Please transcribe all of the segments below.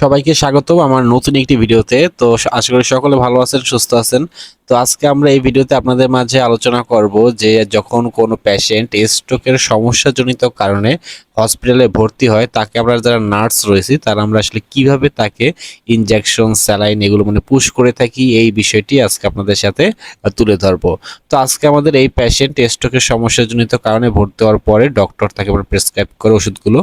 সবাইকে স্বাগত আমার নতুন একটি ভিডিওতে। তো আশা করি সকলে ভালো আছেন, সুস্থ আছেন। তো আজকে আমরা এই ভিডিওতে আপনাদের মাঝে আলোচনা করব যে যখন কোনো প্যাশেন্ট স্ট্রোকের সমস্যাজনিত কারণে হসপিটালে ভর্তি হয়, তাকে আমরা যারা নার্স রয়েছি, তারা আমরা আসলে কীভাবে তাকে ইনজেকশন স্যালাইন এগুলো মানে পুশ করে থাকি, এই বিষয়টি আজকে আপনাদের সাথে তুলে ধরবো। তো আজকে আমাদের এই পেশেন্ট স্ট্রোকের সমস্যাজনিত কারণে ভর্তি হওয়ার পরে ডক্টর তাকে আবার প্রেসক্রাইব করে ওষুধগুলো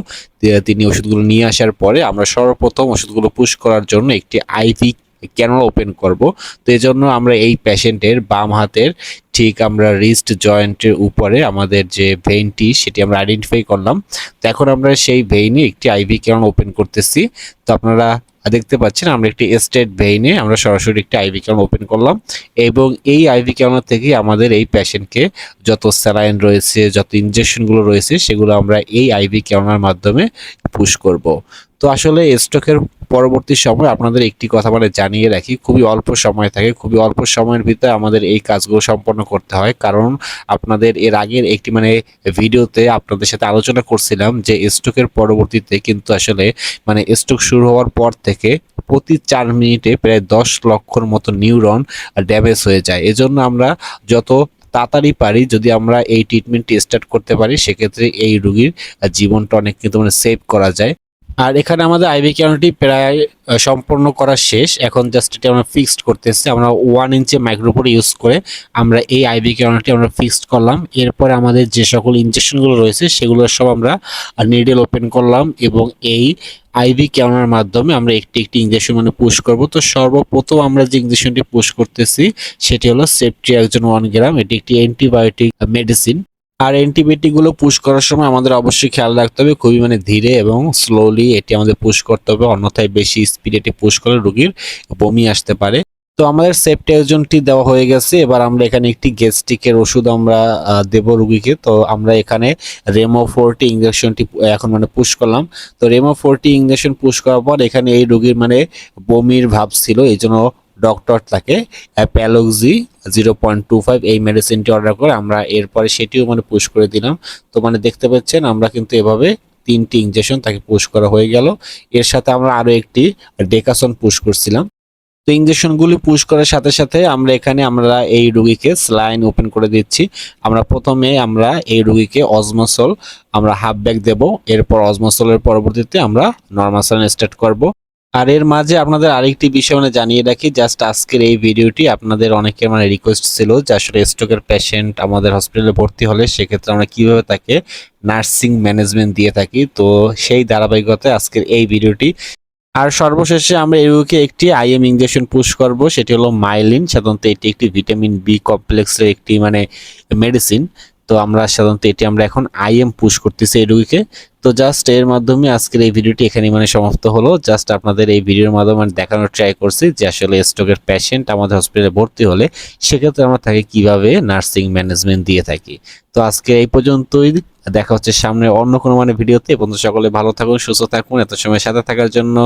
তিনি ওষুধগুলো নিয়ে আসার পরে আমরা সর্বপ্রথম ওষুধগুলো পুশ করার জন্য একটি আইভি ক্যানোলা ওপেন করব? তো এই জন্য আমরা এই পেশেন্টের বাম হাতের ঠিক আমরা রিস্ট জয়েন্টের উপরে আমাদের যে ভেইনটি সেটি আমরা আইডেন্টিফাই করলাম। তো এখন আমরা সেই ভেইনে একটি আইভি ক্যানোলা ওপেন করতেছি? তো আপনারা দেখতে পাচ্ছেন আমরা একটি স্টেট ভেইনে আমরা সরাসরি একটি আইভি ক্যানোলা ওপেন করলাম এবং এই আইভি ক্যানোলা থেকেই আমাদের এই পেশেন্টকে যত স্যালাইন রয়েছে, যত ইনজেকশনগুলো রয়েছে, সেগুলো আমরা এই আইভি ক্যানোলার মাধ্যমে পুশ করব। তো আসলে স্ট্রোকের পরবর্তী সময় আপনাদের একটি কথা মানে জানিয়ে রাখি, খুবই অল্প সময় থাকে, খুবই অল্প সময়ের ভিতরে আমাদের এই কাজগুলো সম্পন্ন করতে হয়। কারণ আপনাদের এর আগের একটি মানে ভিডিওতে আপনাদের সাথে আলোচনা করছিলাম যে স্ট্রোকের পরবর্তীতে কিন্তু আসলে মানে স্ট্রোক শুরু হওয়ার পর থেকে প্রতি চার মিনিটে প্রায় দশ লক্ষর মতো নিউরন ড্যামেজ হয়ে যায়। এজন্য আমরা যত তাড়াতাড়ি পারি, যদি আমরা এই ট্রিটমেন্টটি স্টার্ট করতে পারি, সেক্ষেত্রে এই রুগীর জীবনটা অনেক কিন্তু মানে সেভ করা যায়। আর এখানে আমাদের আইভি ক্যানোটি প্রায় সম্পূর্ণ করা শেষ। এখন জাস্ট এটা আমরা ফিক্সড করতেছি। আমরা ওয়ান ইঞ্চি মাইক্রোপোর ইউজ করে আমরা এই আইভি ক্যানোটি আমরা ফিক্সড করলাম। এরপরে আমাদের যে সকল ইনজেকশনগুলো রয়েছে, সেগুলো সব আমরা নিডেল ওপেন করলাম এবং এই আইভি ক্যানোলার মাধ্যমে আমরা একটি একটি ইঞ্জেকশন মানে পুশ করব। তো সর্বপ্রথম আমরা যে ইঞ্জেকশনটি পুশ করতেছি, সেটি হলো সেফটি একজন ওয়ান গ্রাম এটি একটি অ্যান্টিবায়োটিক মেডিসিন আর অ্যান্টিবায়োটিকগুলো পুশ করার সময় আমাদের অবশ্যই খেয়াল রাখতে হবে, খুবই মানে ধীরে এবং স্লোলি এটি আমাদের পুশ করতে হবে, অন্যথায় বেশি স্পিডে এটি পুশ করলে রোগীর বমি আসতে পারে। তো আমাদের সেফটি একজনটি দেওয়া হয়ে গেছে, এবার আমরা এখানে একটি গ্যাস্ট্রিকের ওষুধ আমরা দেব রুগীকে। তো আমরা এখানে রেমো ফোরটি ইঞ্জেকশনটি এখন মানে পুশ করলাম। তো রেমো ফোরটি ইঞ্জেকশন পুশ করার পর এখানে এই রোগীর মানে বমির ভাব ছিল, এই জন্য ডক্টর তাকে Paloxi zero point two five এই মেডিসিনটি অর্ডার করে আমরা এরপরে সেটিও মানে পুশ করে দিলাম। তো মানে দেখতে পাচ্ছেন আমরা কিন্তু এভাবে তিনটি ইঞ্জেকশন তাকে পুশ করা হয়ে গেল। এর সাথে আমরা আরও একটি ডেকাসন পুশ করছিলাম। তো ইঞ্জেকশনগুলি পুশ করার সাথে সাথে আমরা এখানে আমরা এই রুগীকে স্লাইন ওপেন করে দিচ্ছি। আমরা প্রথমে আমরা এই রুগীকে অজমসল আমরা হাফ ব্যাগ দেবো। এরপর অজমসলের পরবর্তীতে আমরা নর্মাল স্যালাইন স্টার্ট করব। আর এর মাঝে আপনাদের আরেকটি বিষয় মানে জানিয়ে রাখি জাস্ট আজকের এই ভিডিওটি আপনাদের অনেকের মানে রিকোয়েস্ট ছিল যে আসলে স্ট্রোকের পেশেন্ট আমাদের হসপিটালে ভর্তি হলে সেক্ষেত্রে আমরা কীভাবে তাকে নার্সিং ম্যানেজমেন্ট দিয়ে থাকি। তো সেই ধারাবাহিকতায় আজকের এই ভিডিওটি। আর সর্বশেষে আমরা এই রোগীকে একটি আইএম ইঞ্জেকশন পুশ করব, সেটি হলো মাইলিন সাধারণত এটি একটি ভিটামিন বি কমপ্লেক্সের একটি মানে মেডিসিন তো আমরা সাধারণত এটি আমরা এখন আইএম পুশ করতেছি এই রোগীকে। তো জাস্ট এর মাধ্যমে আজকের এই ভিডিওটি এখানে মানে সমাপ্ত হলো। জাস্ট আপনাদের এই ভিডিওর মাধ্যমে আমি দেখানোর ট্রাই করছি যে আসলে স্ট্রোকের পেশেন্ট আমাদের হসপিটালে ভর্তি হলে সেক্ষেত্রে আমরা তাকে কীভাবে নার্সিং ম্যানেজমেন্ট দিয়ে থাকি। তো আজকে এই পর্যন্তই। দেখা হচ্ছে সামনে অন্য কোনো মানে ভিডিওতে। এবং সকলে ভালো থাকুন, সুস্থ থাকুন, এত সময় সাথে থাকার জন্য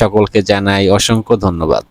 সকলকে জানাই অসংখ্য ধন্যবাদ।